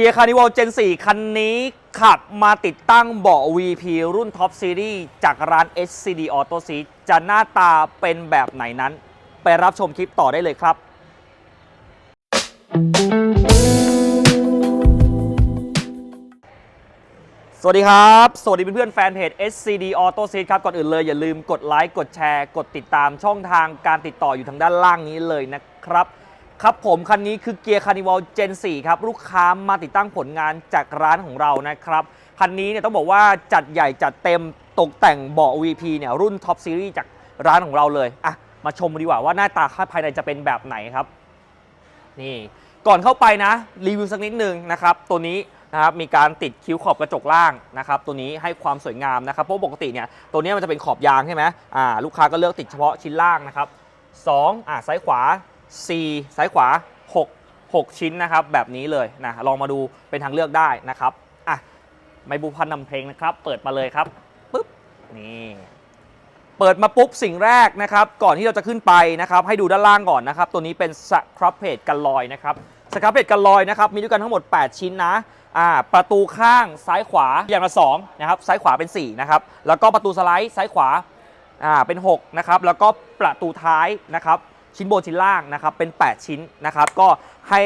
กียร์คาร์นิวัล Gen 4คันนี้ขับมาติดตั้งเบาะ VP รุ่น Top Series จากร้าน SCD Auto Seat จะหน้าตาเป็นแบบไหนนั้น ไปรับชมคลิปต่อได้เลยครับ สวัสดีครับ สวัสดีเพื่อนๆแฟนเพจ SCD Auto Seat ครับ ก่อนอื่นเลยอย่าลืมกดไลค์ กดแชร์ กดติดตามช่องทางการติดต่ออยู่ทางด้านล่างนี้เลยนะครับ ครับผมคันนี้คือเกียร์คาร์นิวัล Gen 4ครับ ลูกค้ามาติดตั้งผลงานจากร้านของเรานะครับ คันนี้เนี่ยต้องบอกว่าจัดใหญ่จัดเต็มตกแต่งเบาะ VP เนี่ยรุ่น Top Series จากร้านของเราเลย อะ มาชมดีกว่าว่าหน้าตาภายในจะเป็นแบบไหนครับ นี่ก่อนเข้าไปนะ รีวิวสักนิดนึงนะครับ ตัวนี้นะครับมีการติดคิ้วขอบกระจกล่างนะครับตัวนี้ให้ความสวยงามนะครับเพราะปกติเนี่ยตัวนี้มันจะเป็นขอบยางใช่ไหมอ่าลูกค้าก็เลือกติดเฉพาะชิ้นล่างนะครับ2อ่าซ้ายขวา 4 ซ้ายขวา 6 6 ชิ้นนะครับ แบบนี้เลยนะลองมาดูเป็นทางเลือกได้นะครับอะไม่บูพันนำเพลงนะครับ เปิดมาเลยครับปุ๊บนี่เปิดมาปุ๊บสิ่งแรกนะครับ ก่อนที่เราจะขึ้นไปนะครับ ให้ดูด้านล่างก่อนนะครับ ตัวนี้เป็นสครับเพจกันลอยนะครับสครับเพจกันลอยนะครับ มีด้วยกันทั้งหมด 8 ชิ้นนะอ่าประตูข้างซ้ายขวาอย่างละ2นะครับซ้ายขวาเป็น 4 นะครับ แล้วก็ประตูสไลด์ซ้ายขวาอ่าเป็น 6 นะครับ แล้วก็ประตูท้ายนะครับ ชิ้นบนชิ้นล่างนะครับเป็น 8 ชิ้นนะครับก็ให้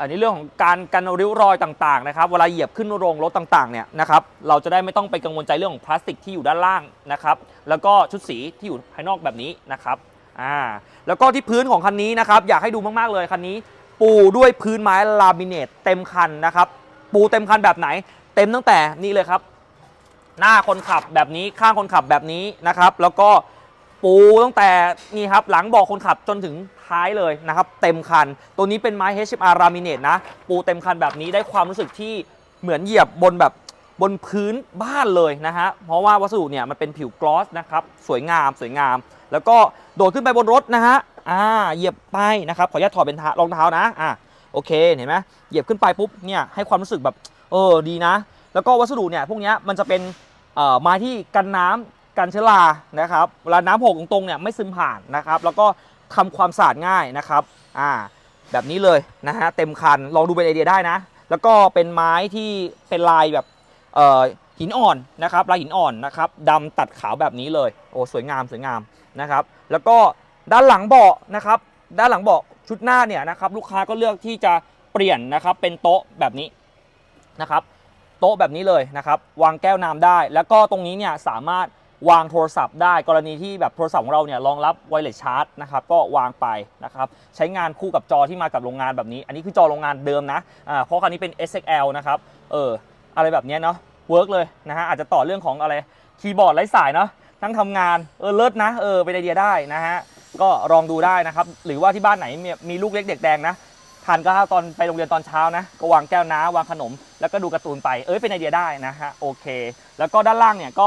อันนี้เรื่องของการกันริ้วรอยต่างๆนะครับเวลาเหยียบขึ้นโรงรถต่างๆเนี่ยนะครับเราจะได้ไม่ต้องไปกังวลใจเรื่องของพลาสติกที่อยู่ด้านล่างนะครับแล้วก็ชุดสีที่อยู่ภายนอกแบบนี้นะครับอ่าแล้วก็ที่พื้นของคันนี้นะครับอยากให้ดูมากๆเลยคันนี้ ปูด้วยพื้นไม้ลามิเนตเต็มคันนะครับปูเต็มคันแบบไหน เต็มตั้งแต่นี่เลยครับ หน้าคนขับแบบนี้ข้างคนขับแบบนี้นะครับ แล้วก็ ปูตั้งแต่นี่ครับหลังบอกคนขับจนถึงท้ายเลยนะครับ เต็มคัน ตัวนี้เป็นไม้ HMR laminate นะ ปูเต็มคันแบบนี้ได้ความรู้สึกที่เหมือนเหยียบบนแบบบนพื้นบ้านเลยนะฮะ เพราะว่าวัสดุเนี่ยมันเป็นผิวกลอสนะครับ สวยงามสวยงาม แล้วก็โดดขึ้นไปบนรถนะฮะ อ่า เหยียบไปนะครับ ขออนุญาตถอดเป็นรองเท้านะ อ่า โอเค เห็นไหมเหยียบขึ้นไปปุ๊บ เนี่ยให้ความรู้สึกแบบ เออ ดีนะ แล้วก็วัสดุเนี่ยพวกเนี้ยมันจะเป็นเอ่อไม้ที่กันน้ำ กันเชื้อรานะครับเวลาน้ำหกตรงๆเนี่ยไม่ซึมผ่านนะครับแล้วก็ทำความสะอาดง่ายนะครับอ่าแบบนี้เลยนะฮะเต็มคันลองดูเป็นไอเดียได้นะ แล้วก็เป็นไม้ที่เป็นลายแบบเอ่อหินอ่อนนะครับลายหินอ่อนนะครับดำตัดขาวแบบนี้เลยโอ้สวยงามสวยงามนะครับ แล้วก็ด้านหลังเบาะนะครับด้านหลังเบาะชุดหน้าเนี่ยนะครับลูกค้าก็เลือกที่จะเปลี่ยนนะครับเป็นโต๊ะแบบนี้นะครับโต๊ะแบบนี้เลยนะครับ วางแก้วน้ำได้ แล้วก็ตรงนี้เนี่ยสามารถ วางโทรศัพท์ได้กรณีที่แบบโทรศัพท์ของเราเนี่ยรองรับไวเลสชาร์จนะครับก็วางไปนะครับใช้งานคู่กับจอที่มากับโรงงานแบบนี้ อันนี้คือจอโรงงานเดิมนะอ่าเพราะคันนี้เป็น SXL นะครับเอออะไรแบบนี้เนาะเวิร์กเลยนะฮะอาจจะต่อเรื่องของอะไรคีย์บอร์ดไร้สายเนาะนั่งทำงานเออเลิศนะเออเป็นไอเดียได้นะฮะก็ลองดูได้นะครับหรือว่าที่บ้านไหนมีมีลูกเล็กเด็กแดงนะทานข้าตอนไปโรงเรียนตอนเช้านะก็วางแก้วน้ำวางขนม แล้วก็ดูการ์ตูนไปเอ้ยเป็นไอเดียได้นะฮะโอเค แล้วก็ด้านล่างเนี่ยก็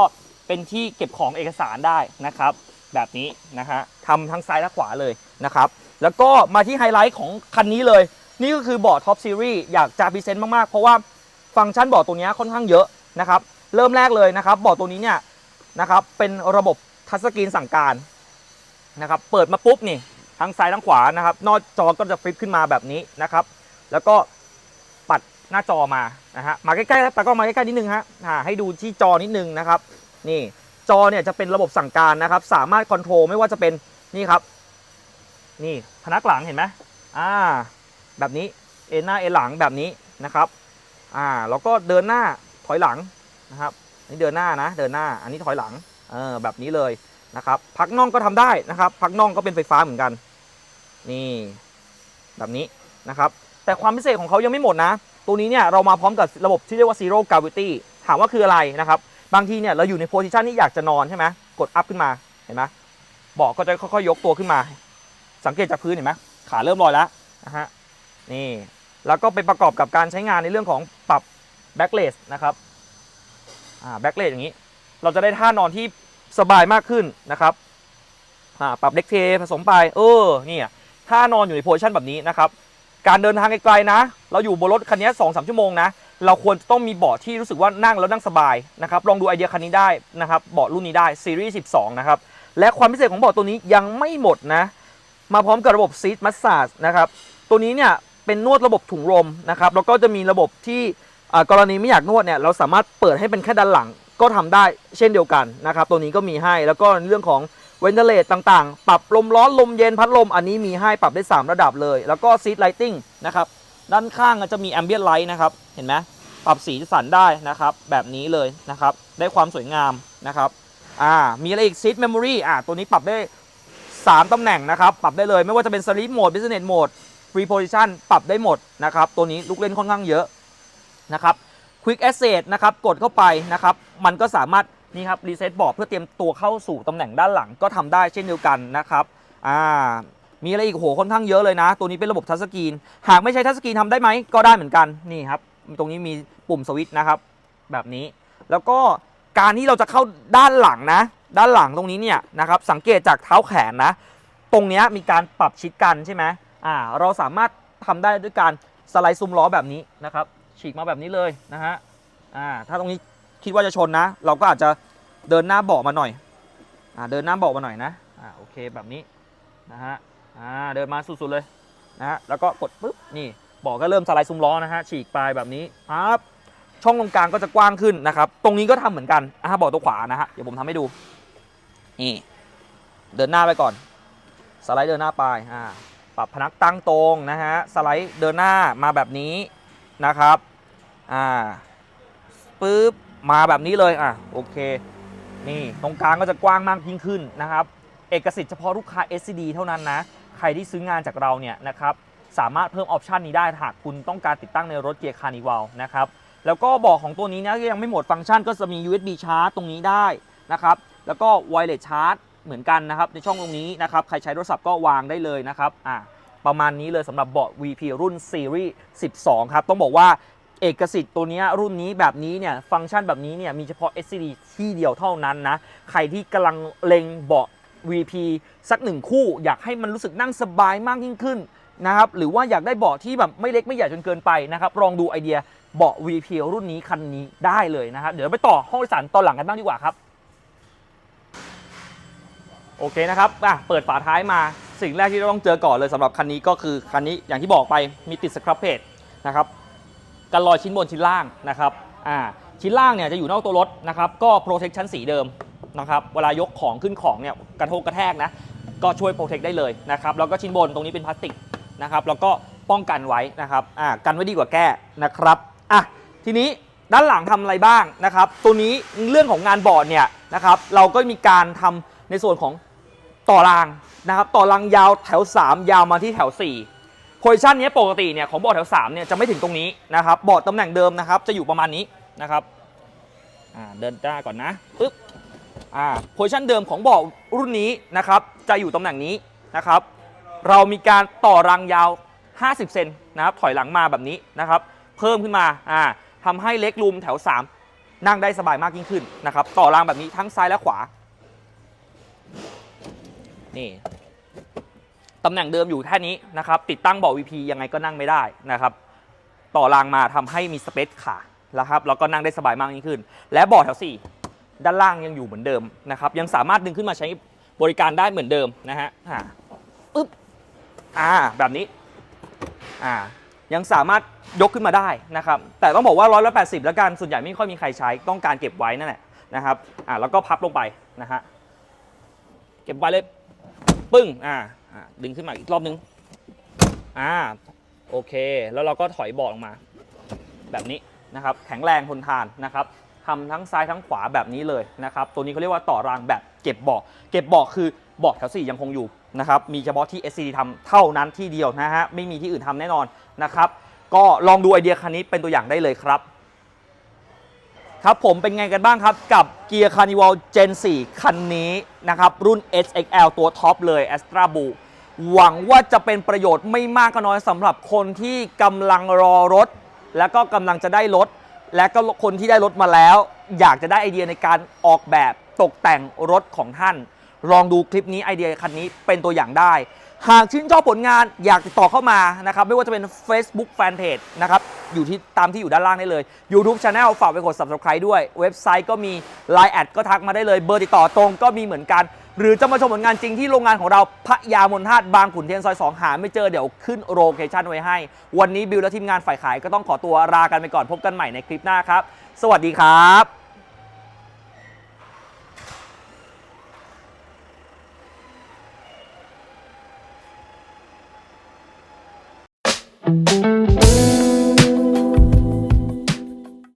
เป็นที่เก็บของเอกสารได้นะครับ แบบนี้นะฮะทำทั้งซ้ายและขวาเลยนะครับ แล้วก็มาที่ไฮไลท์ของคันนี้เลย นี่ก็คือเบาะท็อปซีรีส์อยากจะพรีเซนต์มากๆ เพราะว่าฟังก์ชันเบาะตัวนี้ค่อนข้างเยอะนะครับ เริ่มแรกเลยนะครับเบาะตัวนี้เนี่ยนะครับเป็นระบบทัชสกรีนสั่งการนะครับ เปิดมาปุ๊บนี่ทั้งซ้ายทั้งขวานะครับ นอกจอก็จะฟลิปขึ้นมาแบบนี้นะครับ แล้วก็ปัดหน้าจอมานะฮะมาใกล้ๆแล้วแต่ก็มาใกล้ๆนิดนึงฮะอ่าให้ดูที่จอนิดนึงนะครับ นี่จอเนี่ยจะเป็นระบบสั่งการนะครับ สามารถคอนโทรลไม่ว่าจะเป็นนี่ครับ นี่พนักหลังเห็นไหมอ่า แบบนี้เอ็นหน้าเอ็นหลังแบบนี้นะครับ อ่าแล้วก็เดินหน้าถอยหลังนะครับอันนี่เดินหน้านะ เดินหน้า อันนี้ถอยหลัง เออแบบนี้เลยนะครับ พักน่องก็ทำได้นะครับ พักน่องก็เป็นไฟฟ้าเหมือนกัน นี่ แบบนี้นะครับ แต่ความพิเศษของเขายังไม่หมดนะ ตัวนี้เนี่ยเรามาพร้อมกับระบบที่เรียกว่า zero gravity ถามว่าคืออะไรนะครับ บางทีเนี่ยเราอยู่ในโพซิชันที่อยากจะนอนใช่ไหมกดอัพขึ้นมาเห็นไหมเบาะก็จะค่อยๆยกตัวขึ้นมา สังเกตจากพื้นเห็นไหมขาเริ่มลอยแล้วนะฮะนี่แล้วก็ไปประกอบกับการใช้งานในเรื่องของปรับ backlash นะครับอ่า backlash อย่างนี้ เราจะได้ท่านอนที่สบายมากขึ้นนะครับอ่าปรับเด็กเทผสมไปเออเนี่ยถ้านอนอยู่ในโพซิชันแบบนี้นะครับการเดินทางไกลๆนะ เราอยู่บนรถคันนี้สองสามชั่วโมงนะ เราควรจะต้องมีเบาะที่รู้สึกว่านั่งแล้วนั่งสบายนะครับลองดูไอเดียคันนี้ได้นะครับเบาะรุ่นนี้ได้ซีรีส์12 นะครับ และความพิเศษของเบาะตัวนี้ยังไม่หมดนะ มาพร้อมกับระบบซีทมัสซาจนะครับตัวนี้เนี่ยเป็นนวดระบบถุงลมนะครับแล้วก็จะมีระบบที่กรณีไม่อยากนวดเนี่ยเราสามารถเปิดให้เป็นแค่ด้านหลังก็ทำได้เช่นเดียวกันนะครับตัวนี้ก็มีให้แล้วก็เรื่องของเวนเทเลตต่างๆ ปรับลมร้อนลมเย็นพัดลมอันนี้มีให้ปรับได้ 3 ระดับเลย แล้วก็ซีทไลติงนะครับ ด้านข้างจะมีแอมเบียนไลท์นะครับ เห็นไหมปรับสีสันได้นะครับ แบบนี้เลยนะครับ ได้ความสวยงามนะครับ อ่า มีอะไรอีกซีทเมมโมรีอ่า ตัวนี้ปรับได้ 3 ตำแหน่งนะครับ ปรับได้เลย ไม่ว่าจะเป็น Sleep Mode Business Mode Free Position ปรับได้หมดนะครับ ตัวนี้ลูกเล่นค่อนข้างเยอะนะครับ Quick Access นะครับ กดเข้าไปนะครับ มันก็สามารถนี่ครับรีเซ็ตบอร์ดเพื่อเตรียมตัวเข้าสู่ตำแหน่งด้านหลังก็ทำได้เช่นเดียวกันนะครับ อ่า มีอะไรอีกโหค่อนข้างเยอะเลยนะ ตัวนี้เป็นระบบทัชสกรีน หากไม่ใช้ทัชสกรีนทำได้ไหมก็ได้เหมือนกันนี่ครับ ตรงนี้มีปุ่มสวิตช์นะครับ แบบนี้ แล้วก็การที่เราจะเข้าด้านหลังนะ ด้านหลังตรงนี้เนี่ยนะครับสังเกตจากเท้าแขนนะ ตรงนี้มีการปรับชิดกันใช่ไหมอ่าเราสามารถทำได้ด้วยการสไลด์ซุ้มล้อแบบนี้นะครับ ฉีกมาแบบนี้เลยนะฮะอ่าถ้าตรงนี้คิดว่าจะชนนะ เราก็อาจจะเดินหน้าเบาะมาหน่อยอ่าเดินหน้าเบาะมาหน่อยนะอ่าโอเคแบบนี้นะฮะ อ่าเดินมาสุดๆเลยนะฮะแล้วก็กดปุ๊บนี่บาะก็เริ่มสไลด์ซุ้มล้อนะฮะฉีกปลายแบบนี้ปั๊บช่องตรงกลางก็จะกว้างขึ้นนะครับ ตรงนี้ก็ทำเหมือนกันอ่าบาะตัวขวานะฮะเดี๋ยวผมทำให้ดูนี่เดินหน้าไปก่อน สไลด์เดินหน้าไปอ่าปรับพนักตั้งตรงนะฮะสไลด์เดินหน้ามาแบบนี้นะครับอ่าปึ๊บมาแบบนี้เลยอะโอเค นี่ตรงกลางก็จะกว้างมากยิ่งขึ้นนะครับ เอกสิทธิ์เฉพาะลูกค้า SCD เท่านั้นนะ ครที่ซื้องานจากเราเนี่ยนะครับสามารถเพิ่มออปชันนี้ได้หากคุณต้องการติดตั้งในรถเกียร์คานิวัลนะครับแล้วก็บอกของตัวนี้นะยังไม่หมดฟังก์ชันก็จะมี USB ชาร์จตรงนี้ได้นะครับแล้วก็ Wireless Charge เหมือนกันนะครับในช่องตรงนี้นะครับใครใช้โทรศัพท์ก็วางได้เลยนะครับอ่าประมาณนี้เลยสำหรับเบาะ VP รุ่น Series 12 ครับต้องบอกว่าเอกสิทธิ์ตัวนี้รุ่นนี้แบบนี้เนี่ยฟังก์ชันแบบนี้เนี่ยมีเฉพาะ SCD ที่เดียวเท่านั้นนะ ใครที่กำลังเล็งเบาะ VP สักหนึ่งคู่ อยากให้มันรู้สึกนั่งสบายมากยิ่งขึ้นนะครับหรือว่าอยากได้เบาะที่แบบไม่เล็กไม่ใหญ่จนเกินไปนะครับลองดูไอเดียเบาะ VP รุ่นนี้คันนี้ได้เลยนะครับเดี๋ยวไปต่อห้องโดยสารตอนหลังกันบ้างดีกว่าครับโอเคนะครับอะเปิดฝาท้ายมาสิ่งแรกที่เราต้องเจอก่อนเลยสำหรับคันนี้ก็คือคันนี้อย่างที่บอกไปมีติดสครับเพจนะครับกันรอยชิ้นบนชิ้นล่างนะครับอ่าชิ้นล่างเนี่ยจะอยู่นอกตัวรถนะครับก็โปรเทคชั้นสีเดิม นะครับเวลายกของขึ้นของเนี่ยกระทบกระแทกนะก็ช่วยโปรเทคได้เลยนะครับแล้วก็ชิ้นบนตรงนี้เป็นพลาสติกนะครับแล้วก็ป้องกันไว้นะครับอ่ากันไว้ดีกว่าแก้นะครับอะทีนี้ด้านหลังทำอะไรบ้างนะครับ ตัวนี้เรื่องของงานบอร์ดเนี่ยนะครับเราก็มีการทำในส่วนของต่อรางนะครับต่อรางยาวแถว 3 ยาวมาที่แถว4โพซิชันนี้ปกติเนี่ยของบอร์ดแถว3เนี่ยจะไม่ถึงตรงนี้นะครับบอร์ดตำแหน่งเดิมนะครับจะอยู่ประมาณนี้นะครับอ่าเดินหน้าก่อนนะปึ๊บ อ่าโพซิชันเดิมของบอร์ดรุ่นนี้นะครับจะอยู่ตำแหน่งนี้นะครับ เรามีการต่อรางยาว 50 เซนนะครับถอยหลังมาแบบนี้นะครับ เพิ่มขึ้นมาอ่าทำให้เล็กรูมแถว 3 นั่งได้สบายมากยิ่งขึ้นนะครับ ต่อรางแบบนี้ทั้งซ้ายและขวา นี่ตำแหน่งเดิมอยู่แค่นี้นะครับ ติดตั้งเบาะ VP ยังไงก็นั่งไม่ได้นะครับ ต่อรางมาทำให้มีสเปซขาแล้วครับแล้วก็นั่งได้สบายมากยิ่งขึ้น และเบาะแถว4 ด้านล่างยังอยู่เหมือนเดิมนะครับยังสามารถดึงขึ้นมาใช้บริการได้เหมือนเดิมนะฮะอ่าปึ๊บอ่าแบบนี้อ่ายังสามารถยกขึ้นมาได้นะครับแต่ต้องบอกว่าร้อยละแปดสิบแล้วกันส่วนใหญ่ไม่ค่อยมีใครใช้ต้องการเก็บไว้นั่นแหละนะครับอ่าแล้วก็พับลงไปนะฮะเก็บไว้เลยปึ้งอ่าอ่าดึงขึ้นมาอีกรอบนึงอ่าโอเค แล้วเราก็ถอยบาะออกมา แบบนี้นะครับ แข็งแรงทนทานนะครับ ทำทั้งซ้ายทั้งขวาแบบนี้เลยนะครับ ตัวนี้เขาเรียกว่าต่อรางแบบเก็บเบาะเก็บเบาะคือเบาะแถวสี่ยังคงอยู่นะครับ มีเฉพาะที่ SCD ทำเท่านั้นที่เดียวนะฮะ ไม่มีที่อื่นทำแน่นอนนะครับ ก็ลองดูไอเดียคันนี้เป็นตัวอย่างได้เลยครับ ครับผมเป็นไงกันบ้างครับ กับเกียร์ Carnival Gen 4คันนี้นะครับ รุ่น SXL ตัวท็อปเลย Astra b l u หวังว่าจะเป็นประโยชน์ไม่มากก็น้อยสำหรับคนที่กำลังรอรถ และก็กำลังจะได้รถ และก็คนที่ได้รถมาแล้ว อยากจะได้ไอเดียในการออกแบบตกแต่งรถของท่าน ลองดูคลิปนี้ไอเดียคันนี้เป็นตัวอย่างได้ หากชื่นชอบผลงานอยากติดต่อเข้ามานะครับไม่ว่าจะเป็น Facebook Fanpage นะครับอยู่ที่ตามที่อยู่ด้านล่างได้เลย YouTube Channel ฝากไปกด Subscribe ด้วย เว็บไซต์ก็มี Line แอดก็ทักมาได้เลย เบอร์ติดต่อตรงก็มีเหมือนกัน หรือจะมาชมผลงานจริงที่โรงงานของเราพระยามนทาตบางขุนเทียนซอย 2 หาไม่เจอเดี๋ยวขึ้นโลเคชั่นไว้ให้ วันนี้บิวและทีมงานฝ่ายขายก็ต้องขอตัวลากันไปก่อนพบกันใหม่ในคลิปหน้าครับ สวัสดีครับ